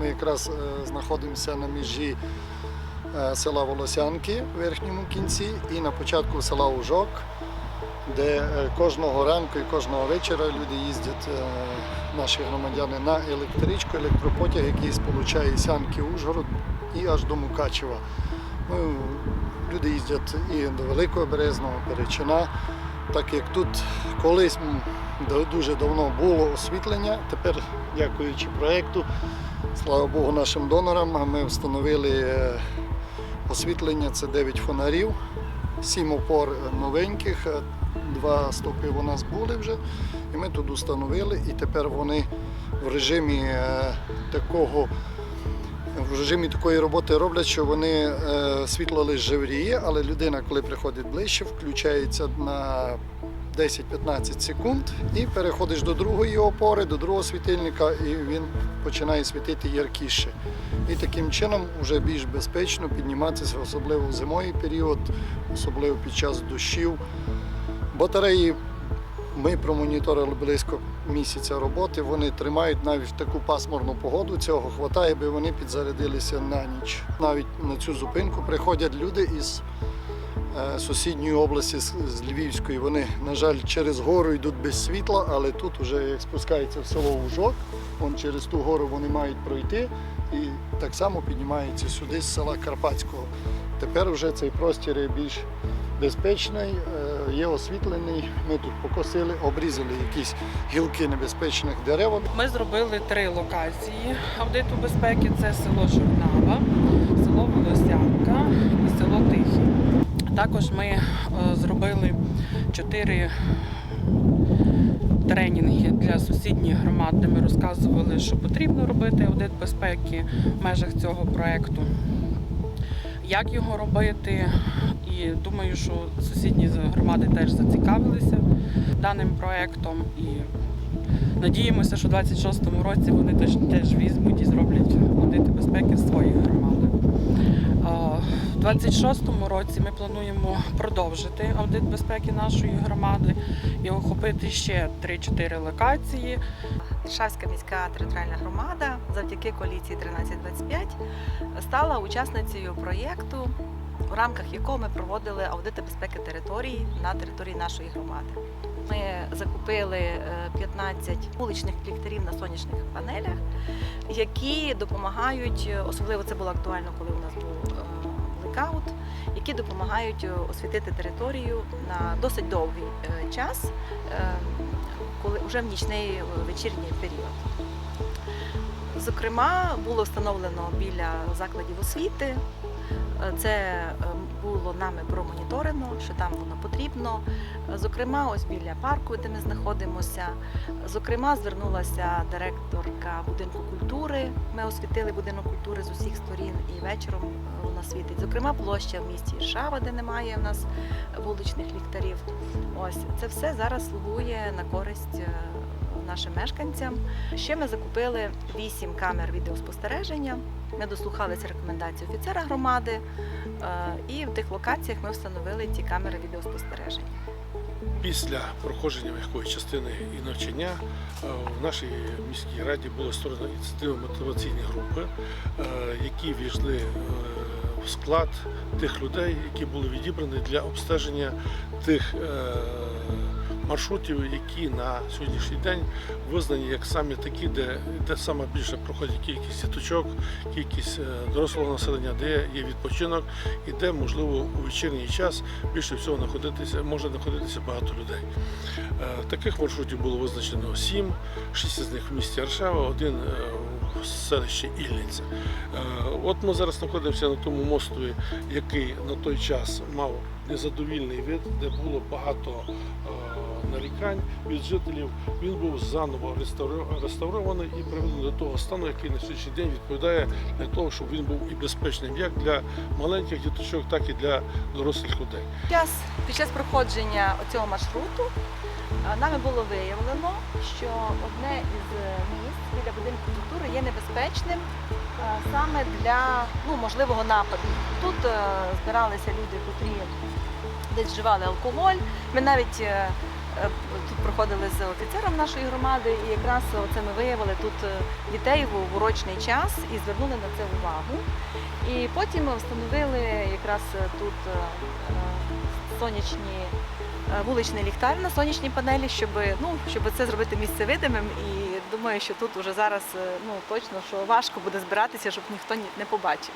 Ми якраз е, знаходимося на межі е, села Волосянки в верхньому кінці і на початку села Ужок, де е, кожного ранку і кожного вечора люди їздять, наші громадяни, на електричку, електропотяг, який сполучає Сянки Ужгород і аж до Мукачева. Ну, люди їздять і до Великого Березного, Перечина. Так як тут колись дуже давно було освітлення, тепер, дякуючи проєкту, слава Богу, нашим донорам, ми встановили е, освітлення, це 9 фонарів, 7 опор е, новеньких, е, два стовпи у нас були вже, і ми тут установили, і тепер вони в режимі е, такого. В режимі такої роботи роблять, що вони е, світло лише жевріє, але людина, коли приходить ближче, включається на 10-15 секунд і переходиш до другої опори, до другого світильника, і він починає світити яркіше. І таким чином вже більш безпечно підніматися, особливо в зимовий період, особливо під час дощів. Батареї ми промоніторили близько місяця роботи. Вони тримають навіть таку пасмурну погоду. Цього хватає, би вони підзарядилися на ніч. Навіть на цю зупинку приходять люди із сусідньої області, з з Львівської. Вони, на жаль, через гору йдуть без світла, але тут вже як спускається в село Ужок, вон через ту гору вони мають пройти і так само піднімаються сюди з села Карпатського. Тепер вже цей простір є більш безпечний, е, є освітлений. Ми тут покосили, обрізали якісь гілки небезпечних дерев. Ми зробили три локації аудиту безпеки: це село Журнава, село Волосянка і село Тихий. Також ми е, зробили чотири тренінги для сусідніх громад, де ми розказували, що потрібно робити аудит безпеки в межах цього проєкту. Як його робити, і думаю, що сусідні громади теж зацікавилися даним проєктом. І Надіємося, що у 26-му році вони теж візьмуть і зроблять аудити безпеки в своїх громадах. А, У 26-му році ми плануємо продовжити аудит безпеки нашої громади і охопити ще 3-4 локації. Іршавська міська територіальна громада завдяки коаліції 1325 стала учасницею проєкту, у рамках якого ми проводили аудити безпеки території на території нашої громади. Ми закупили е, 15 вуличних ліхтарів на сонячних панелях, які допомагають, е, особливо це було актуально, коли у нас був е, блекаут, які допомагають е, освітити територію на досить довгий е, час, е, коли вже в нічний вечірній період. Зокрема, було встановлено біля закладів освіти. Це е, було нами промоніторено, що там воно потрібно. Зокрема, ось біля парку, де ми знаходимося. Зокрема, звернулася директорка будинку культури. Ми освітили будинок культури з усіх сторін і вечором е, вона світить. Зокрема, площа в місті Іршава, де немає в нас вуличних ліхтарів. Ось це все зараз слугує на користь е, нашим мешканцям. Ще ми закупили вісім камер відеоспостереження. Ми дослухалися рекомендацій офіцера громади, е, і в тих локаціях ми встановили ті камери відеоспостереження. Після проходження м'якої частини і навчання е, в нашій міській раді було створено ініціативи мотиваційні групи, е, які війшли в склад тих людей, які були відібрані для обстеження тих маршрутів, які на сьогоднішній день визнані як самі такі, де, де саме більше проходить кількість сіточок, кількість е, дорослого населення, де є відпочинок і де можливо у вечірній час більше всього знаходитися, може знаходитися багато людей. Е, Таких маршрутів було визначено сім, шість з них в місті Аршава, один е, в селищі Ільниця. Е, От ми зараз знаходимося на тому мостові, який на той час мав незадовільний вид, де було багато е, нарікань від жителів. Він був заново реставрований і приведений до того стану, який на сьогоднішній день відповідає для того, щоб він був і безпечним як для маленьких діточок, так і для дорослих людей. Під час, під час проходження цього маршруту нами було виявлено, що одне із е, місць біля будинку культури є небезпечним саме для ну, можливого нападу. Тут е, збиралися люди, котрі десь вживали алкоголь. Ми навіть е, тут проходили з офіцером нашої громади, і якраз це ми виявили тут е, дітей в урочний час і звернули на це увагу. І потім встановили якраз е, тут е, е, сонячні е, вуличний ліхтар на сонячній панелі, щоб, ну, щоб це зробити місце видимим. І думаю, що тут уже зараз е, ну, точно що важко буде збиратися, щоб ніхто не побачив.